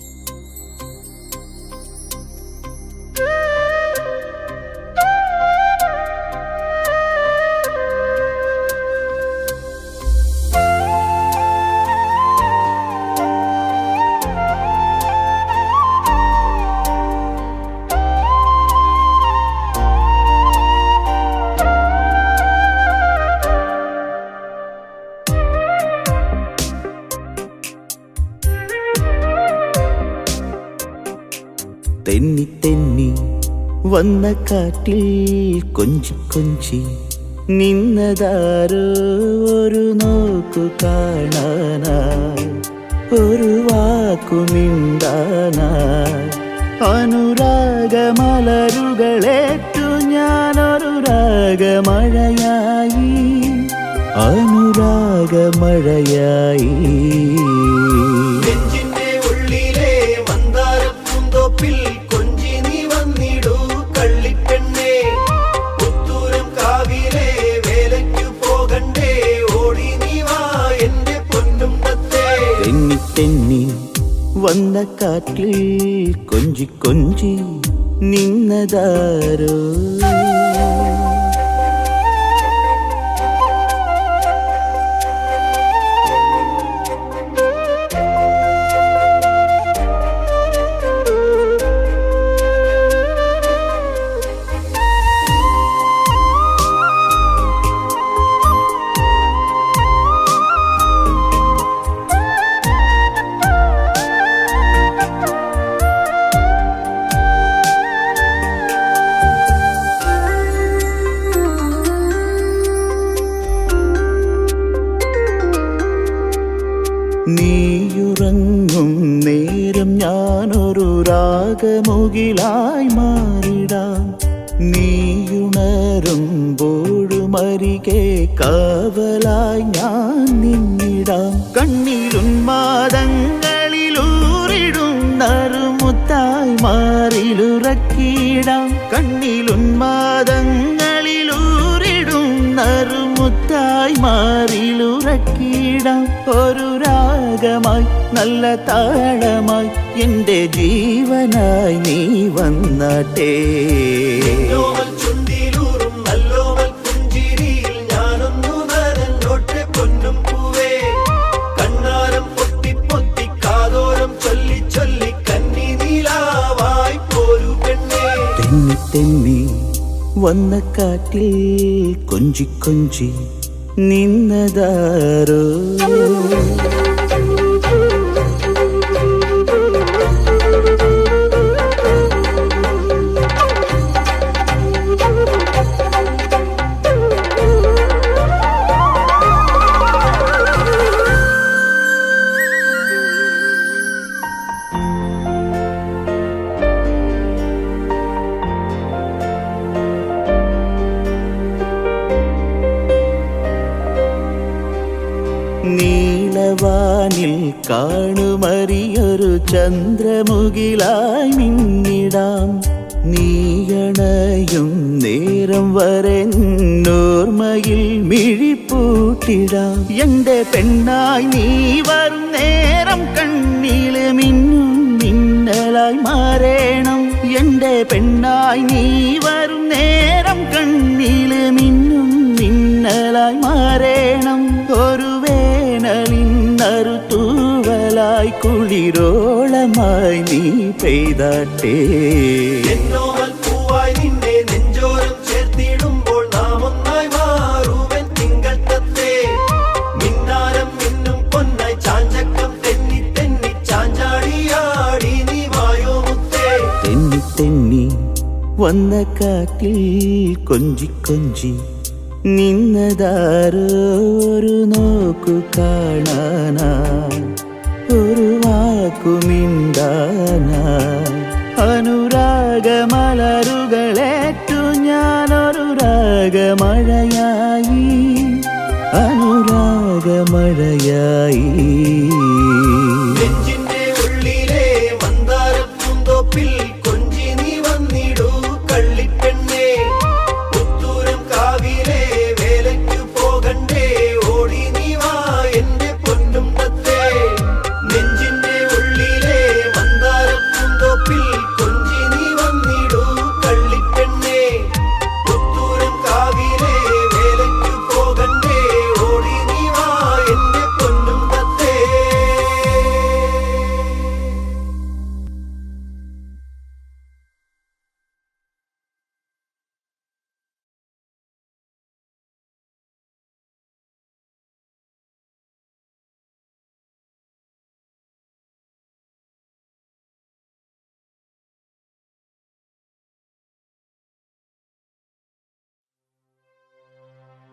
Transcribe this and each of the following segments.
തെന്നി വന്ന കാറ്റിൽ കൊഞ്ചി കൊഞ്ചി നിന്നതാരോ ഒരു നോക്കു കാണാനായി. ഒരു വാക്കു മിണ്ടാനായി. അനുരാഗമലരുകളേറ്റു ഞാനൊരു രാഗമഴയായി. അനുരാഗമഴയായി. തെന്നി തെന്നി വന്ന കാറ്റിൽ കൊഞ്ചി കൊഞ്ചി നിന്നതാരോ കന്നി ജീവനായി നീ തെന്നി തെന്നി വന്ന കാറ്റിൽ കൊഞ്ചി കൊഞ്ചി നിന്നതാരോ? നീലവാനിൽ കാണുമറിയൊരു ചന്ദ്രമുകിലായി മിന്നിടാം. നീയണയും നേരം വരെ നോർമയിൽ മിഴിപ്പൂട്ടിടാം. എന്റെ പെണ്ണായി നീ വരും നേരം കണ്ണിൽ മിന്നും മിന്നലായി മാറേണം. എന്റെ പെണ്ണായി നീ വരും നേരം കണ്ണിൽ മിന്നും മിന്നലായി മാറേണം. ഒരു നറുത്തൂവലായി കുളിരോളമായി നീ പെയ്താട്ടേ. എന്നോവൽ പൂവായി നിന്നെ നെഞ്ചോരം ചേർത്തിടുമ്പോൾ നാം ഒന്നായി മാറുവൻ തിങ്കൾ തത്തേ മിന്നാരം മിന്നും പൊന്നായി ചാഞ്ചക്കം തെന്നി തെന്നി ചാഞ്ചാടിയാടി നീ വായോ മുത്തേ. തെന്നി തെന്നി വന്ന കാറ്റിൽ കൊഞ്ചി കൊഞ്ചി നിന്നതാരോ ഒരു നോക്കു കാണാന? ഒരു വാക്കു മിണ്ടാനായി അനുരാഗമലരുകളേറ്റു ഞാനൊരു രാഗമഴയായി. അനുരാഗമഴയായി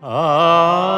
Ah.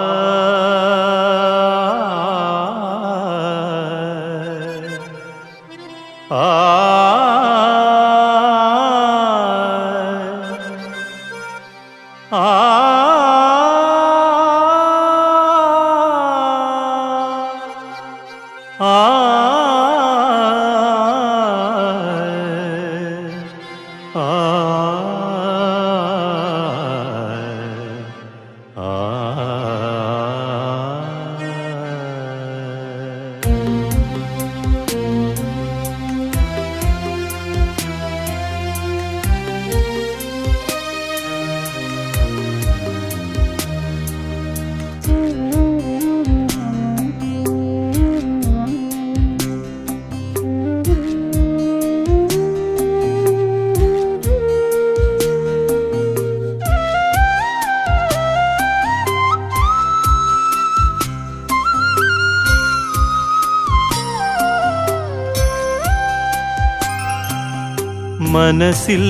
മനസ്സിൽ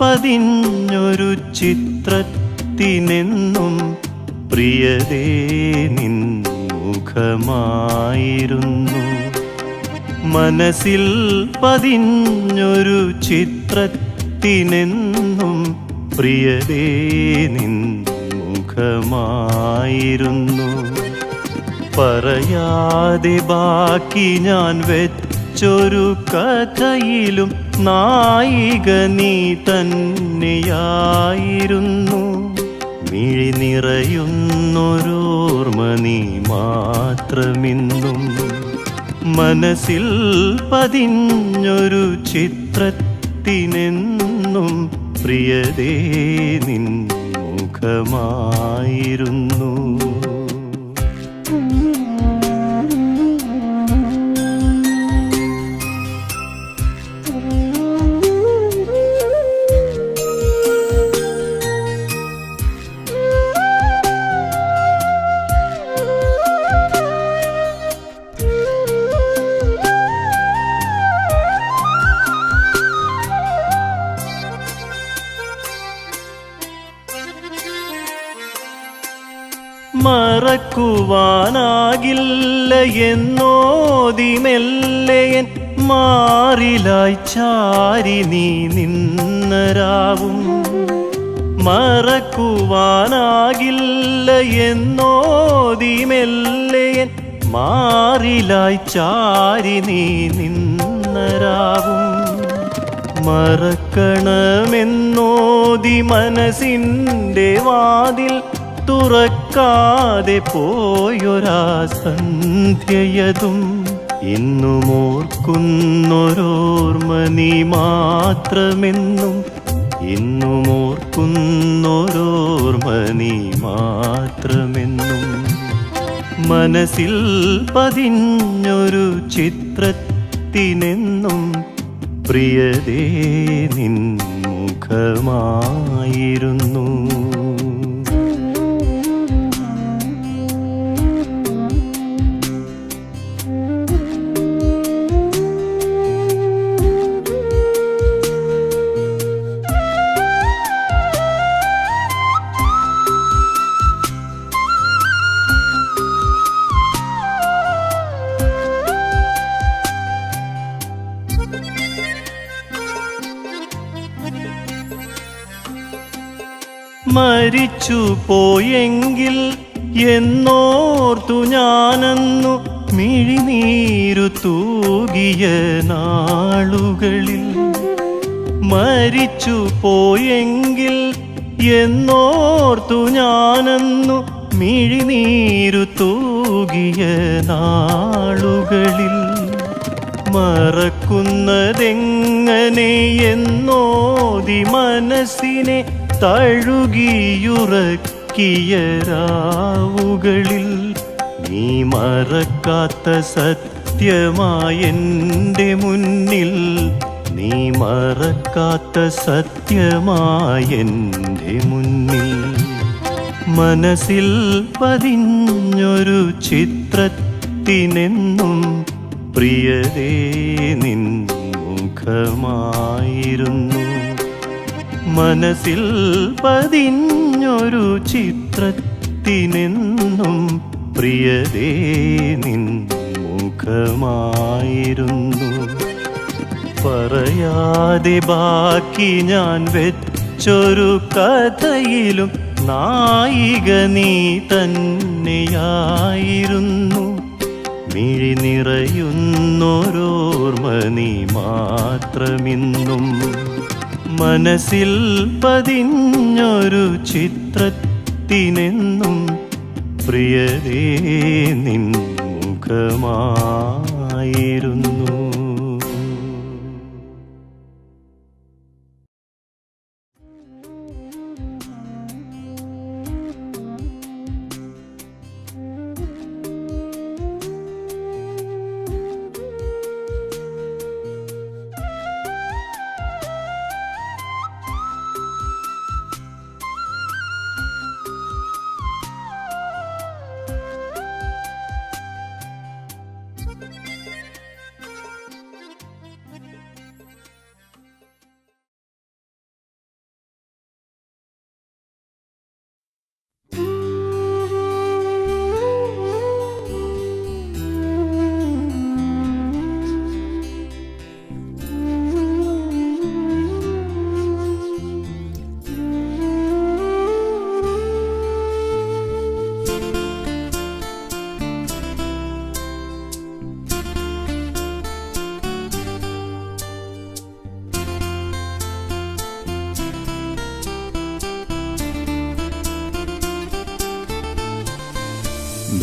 പതിഞ്ഞൊരു ചിത്രത്തിനെന്നും പ്രിയതേ നിൻ മുഖമായിരുന്നു. മനസ്സിൽ പതിഞ്ഞൊരു ചിത്രത്തിനെന്നും പ്രിയതേ നിൻ മുഖമായിരുന്നു. പറയാതെ ബാക്കി ഞാൻ വെച്ചൊരു കഥയിലും നായിക നീ തന്നെയായിരുന്നു. മിഴി നിറയുന്നൊരോർമ്മ നീ മാത്രമിന്നും. മനസ്സിൽ പതിഞ്ഞൊരു ചിത്രത്തിനെന്നും പ്രിയതേ നിൻ മുഖമായിരുന്നു. എന്നോതി മെല്ലയൻ മാറിലായി ചാരി നീ നിന്നരാവും. മറക്കുവാനാകില്ല എന്നോതി മെല്ലയൻ മാറിലായി ചാരി നീ നിന്നരാവും. മറക്കണമെന്നോതി മനസ്സിന്റെ വാതിൽ തുറക്കാതെ പോയൊരാ സന്ധ്യയതും ഇന്നും ഓർക്കുന്നൊരോർമ്മ നീ മാത്രമെന്നും ഇന്നും ഓർക്കുന്നൊരോർമ്മ നീ മാത്രമെന്നും മനസ്സിൽ പതിഞ്ഞൊരു ചിത്രത്തിനെന്നും പ്രിയതേ നിൻ മുഖമായിരുന്നു. മരിച്ചു പോയെങ്കിൽ എന്നോർത്തു ഞാനന്നു മിഴിനീരു തൂകിയ നാളുകളിൽ. മരിച്ചു പോയെങ്കിൽ എന്നോർത്തു ഞാനന്നു മിഴിനീരു തൂകിയ നാളുകളിൽ. മറക്കുന്നതെങ്ങനെ എന്നോതി മനസ്സിനെ തഴുകിയുറക്കിയ രാവുകളിൽ നീ മറക്കാത്ത സത്യമായെന്റെ മുന്നിൽ നീ മറക്കാത്ത സത്യമായെന്റെ മുന്നിൽ മനസ്സിൽ പതിഞ്ഞൊരു ചിത്രത്തിനെന്നും പ്രിയരേ നിൻ മുഖമായിരുന്നു. മനസ്സിൽ പതിഞ്ഞൊരു ചിത്രത്തിനെന്നും പ്രിയതേ നിൻ മുഖമായിരുന്നു. പറയാതെ ബാക്കി ഞാൻ വെച്ചൊരു കഥയിലും നായിക നീ തന്നെയായിരുന്നു. മിഴി നിറയുന്നൊരോർമ്മ നീ മാത്രമിന്നും. മനസ്സിൽ പതിഞ്ഞൊരു ചിത്രത്തിനെന്നും പ്രിയതേ നിൻ മുഖമായിരുന്നു.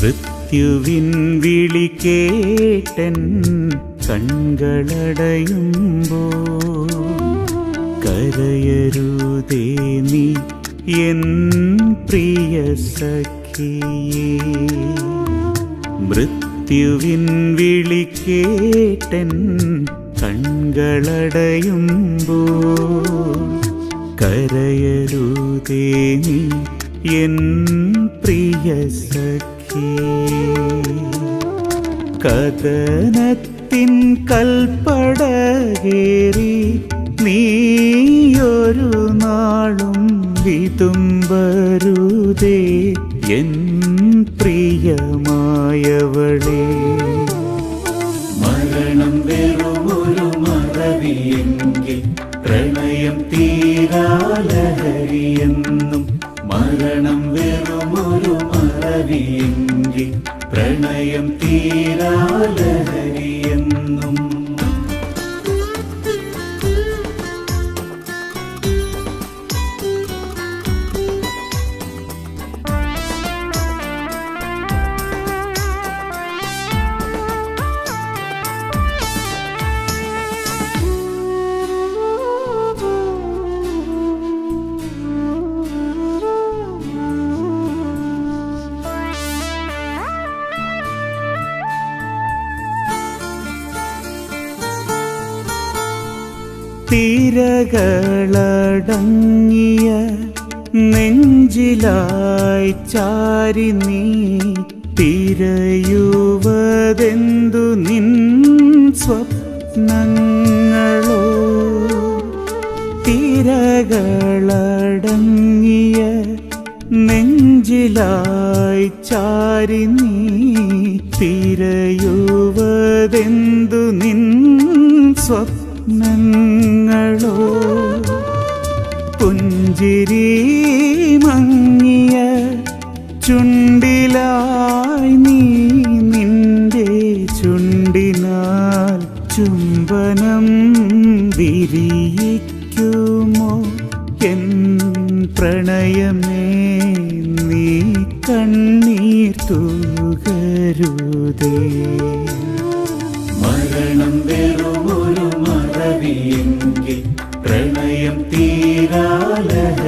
മൃത്യുവിൻ വിളി കേട്ടൻ കൺകളടയുമ്പോ കരയരുതേ നീ എൻ പ്രിയ സഖിയേ മൃത്യുവിൻ വിളി കേട്ടൻ കൺകളടയുമ്പോ കരയരുതേ നീ എൻ പ്രിയ സഖി കഥനത്തിൻ കൽപ്പടകേറി നീയൊരു നാളും വിതുമ്പരുതേ. എൻ പ്രിയമായവളേ. മരണം വെറുമൊരു മറവിയെങ്കിൽ പ്രണയം തീരാലഹരിയെന്നും മരണം വെറുമൊരു മറവിയെങ്കിൽ പ്രണയം തീരാലഹരിയെന്നും നെഞ്ചിലായി ചാരി നീ തിരയുവതെന്തു നിൻ സ്വപ്നങ്ങളോ? തിരകളടങ്ങിയ നെഞ്ചിലായി ചാരി നീ തിരയുവതെന്തു നിൻ സ്വപ്നങ്ങളോ? പുഞ്ചിരി മങ്ങിയ ചുണ്ടിലായി നീ നിന്റെ ചുണ്ടിനാൽ ചുംബനം വിരിയിക്കുമോ? എൻ പ്രണയമേ നീ കണ്ണീർ തൂകരുതേ. മരണം വെറുമൊരു മറവിയെങ്കിൽ പ്രണയം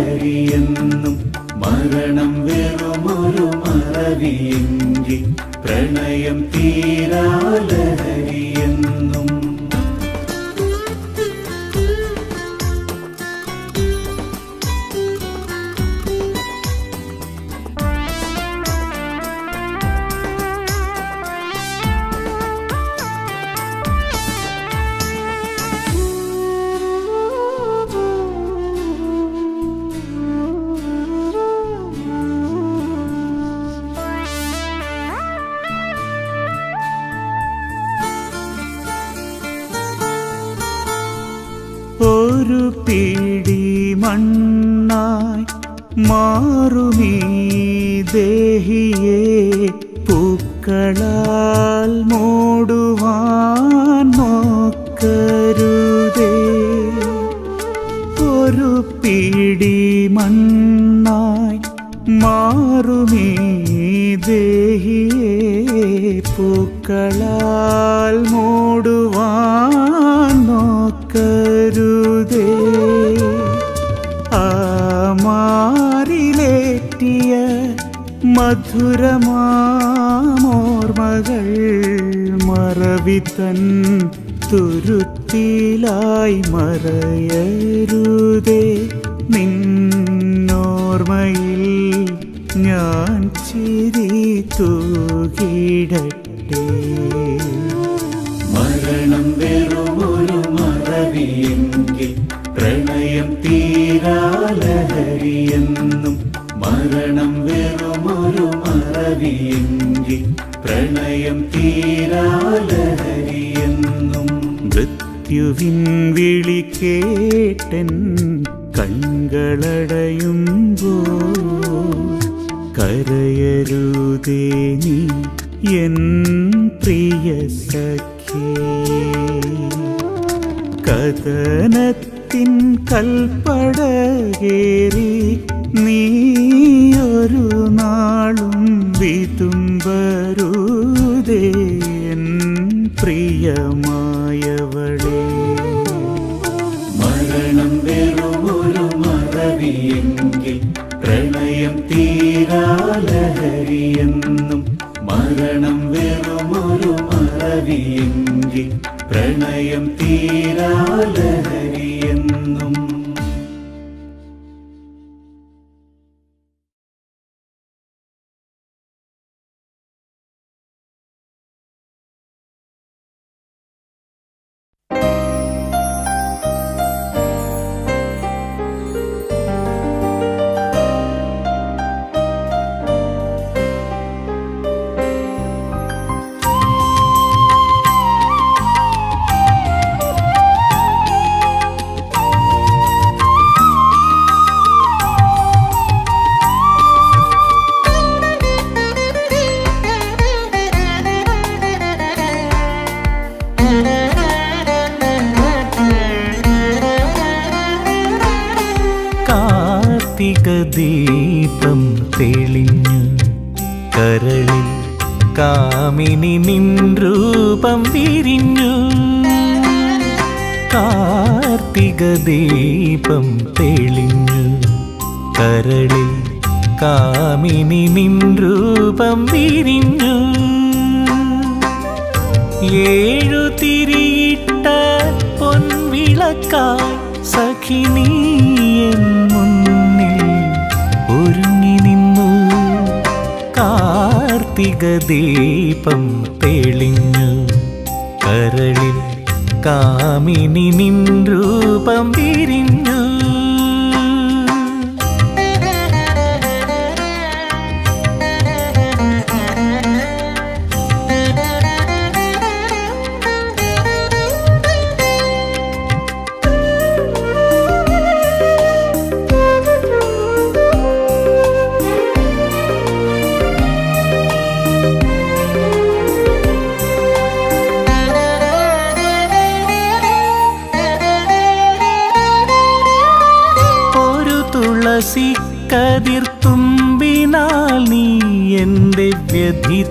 തീരാലഹരിയെന്നും മരണം വെറുമൊരു മറവിയെങ്കിൽ മാറുമീ ദേഹിയെ പൂക്കളാൽ മൂടുവാൻ നോക്കരുതേ. ഒരു പിടി മണ്ണായി മാറുമീ ദേഹിയെ പൂക്കളാൽ മൂടുവാൻ നോക്കരുതേ മധുരമാമോർമകൾ മറവിത്തൻ തുരുത്തിലായി മറയരുതേ നിന്നോർമ്മയിൽ ഞാൻ ചിരി തൂകിടട്ടെ തീരാലഹരിയെന്നും മരണം വെറുമൊരു മറവിയെങ്കിൽ പ്രണയം തീരാലഹരിയെന്നും കാർത്തിക ദീപം തെളിഞ്ഞു കരളിൽ കാമിനി നിൻ രൂപം വിരിഞ്ഞു. കാർത്തിക ദീപം തെളിഞ്ഞു കരളിൽ കാമിനി നിൻ രൂപം വിരിഞ്ഞു. ഏഴു തിരിയിട്ട സഖിനീ കാർത്തിക ദീപം തെളിഞ്ഞു. കരളിൽ കാമിനി നിൻ രൂപം വിരിഞ്ഞു.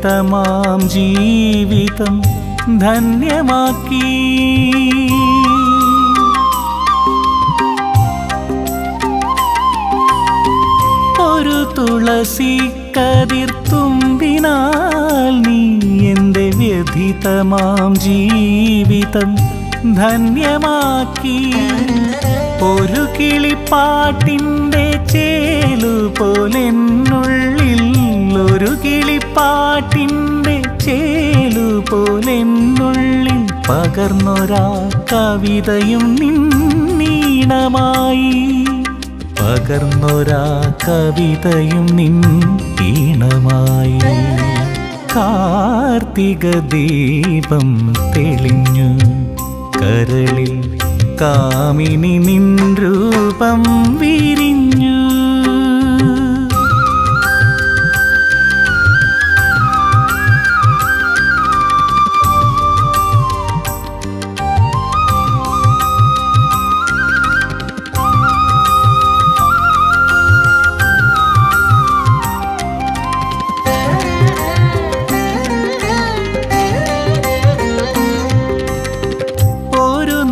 വ്യഥിതമാം ജീവിതം ധന്യമാക്കി. ഒരു തുളസി കതിർത്തുമ്പിനാൽ നീ എന്റെ വ്യഥിതമാം ജീവിതം ധന്യമാക്കി. ഒരു കിളിപ്പാട്ടിന്റെ ചേലു പോലെന്നുള്ളിൽ ഒരു കിളിപ്പാട്ടിന്റെ ചേലു പോലെന്നുള്ളിൽ പകർന്നൊരാ കവിതയും നിന്നീണമായി. പകർന്നൊരാ കവിതയും നിന്നീണമായി. കാർത്തിക ദീപം തെളിഞ്ഞു. കരളിൽ കാമിനി നിൻ രൂപം വിരിഞ്ഞു.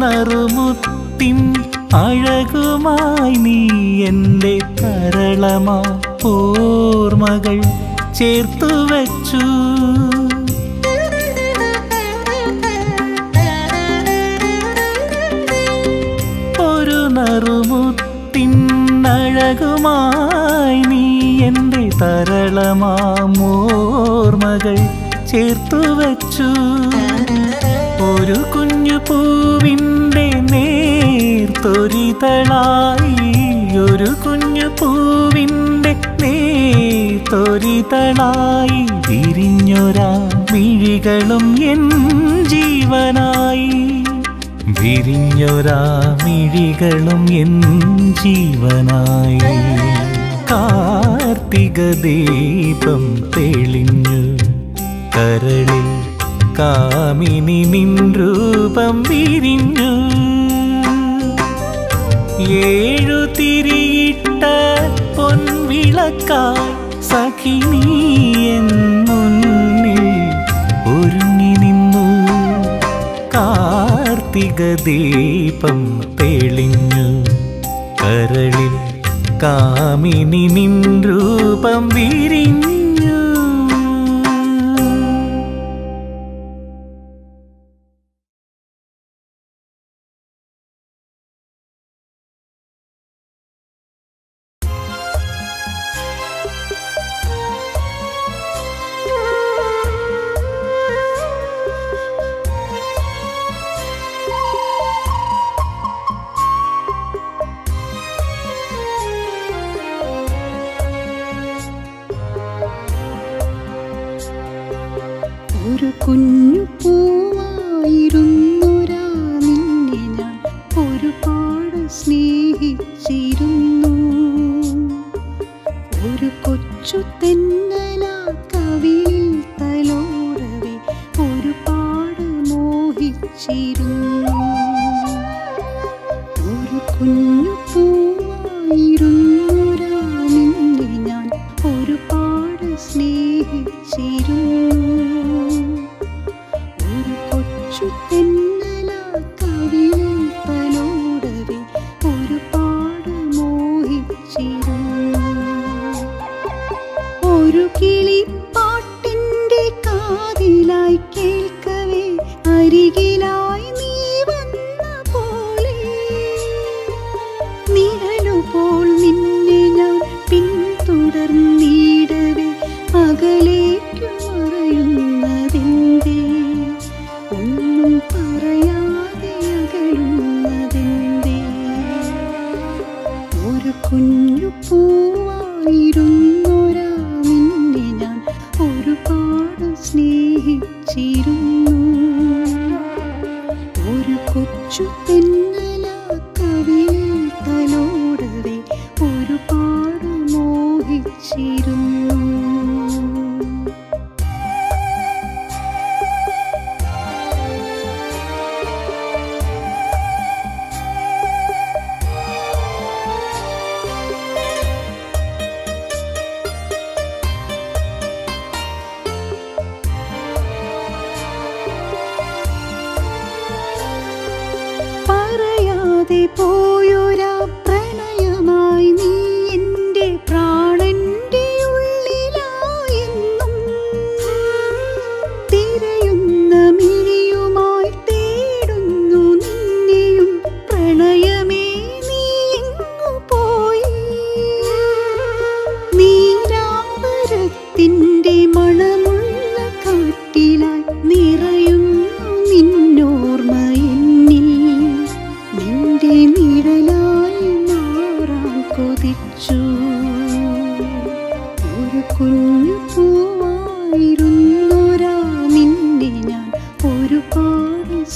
നറുമുത്തിൻ അഴകുമായി നീ എന്റെ തരളമാ ഓർമ്മകൾ ചേർത്തു വച്ചു. ഒരു നറുമുത്തിൻ അഴകുമായി നീ എന്റെ തരളമാ ഓർമ്മകൾ ചേർത്തു വച്ചു. ഒരു കുഞ്ഞു പൂവിന്റെ നേർത്തൊരിതളായി ഒരു കുഞ്ഞു പൂവിന്റെ നേർത്തൊരിതളായി വിരിഞ്ഞൊരാ മിഴികളും എൻ ജീവനായി. വിരിഞ്ഞൊരാ മിഴികളും എൻ ജീവനായി. കാർത്തിക ദീപം തെളിഞ്ഞു കരളിൽ കാമിനി നിൻ രൂപം വിരിഞ്ഞു. ഏഴു തിരിയിട്ട പൊൻവിളക്കായി സഖിനി എൻ മുന്നിൽ ഒരുങ്ങി നിന്നു. കാർത്തിക ദീപം തെളിഞ്ഞു. കരളിൽ കാമിനി നിൻ രൂപം വിരിഞ്ഞു. ഒരു കിളി പാട്ടിന്റെ കാതിലായി കേൾക്കവേ അരികിലായി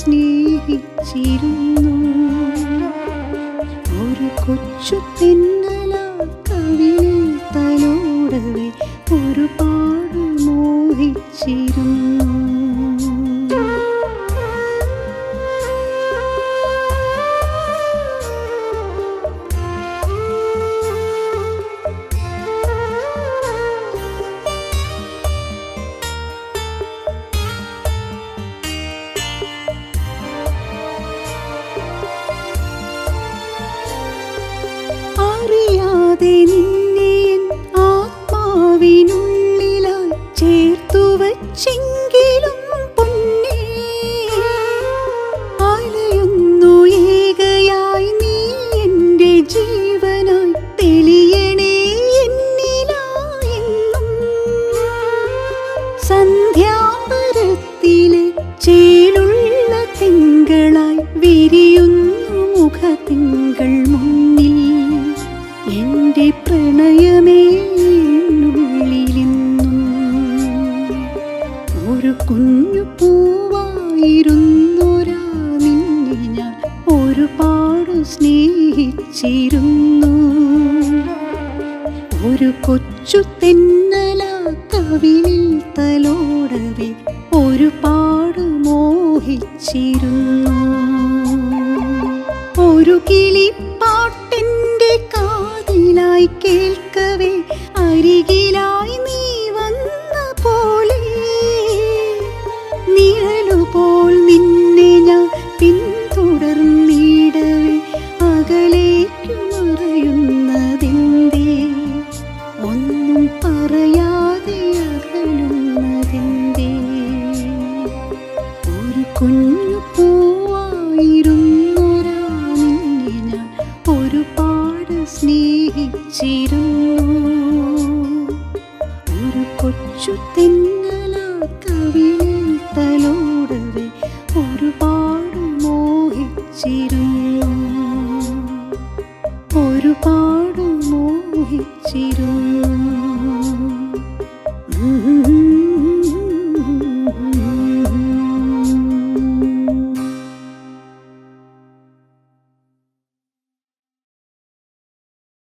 സ്നേഹിച്ചിരുന്നു. ഒരു കൊച്ചു പെണ്ണു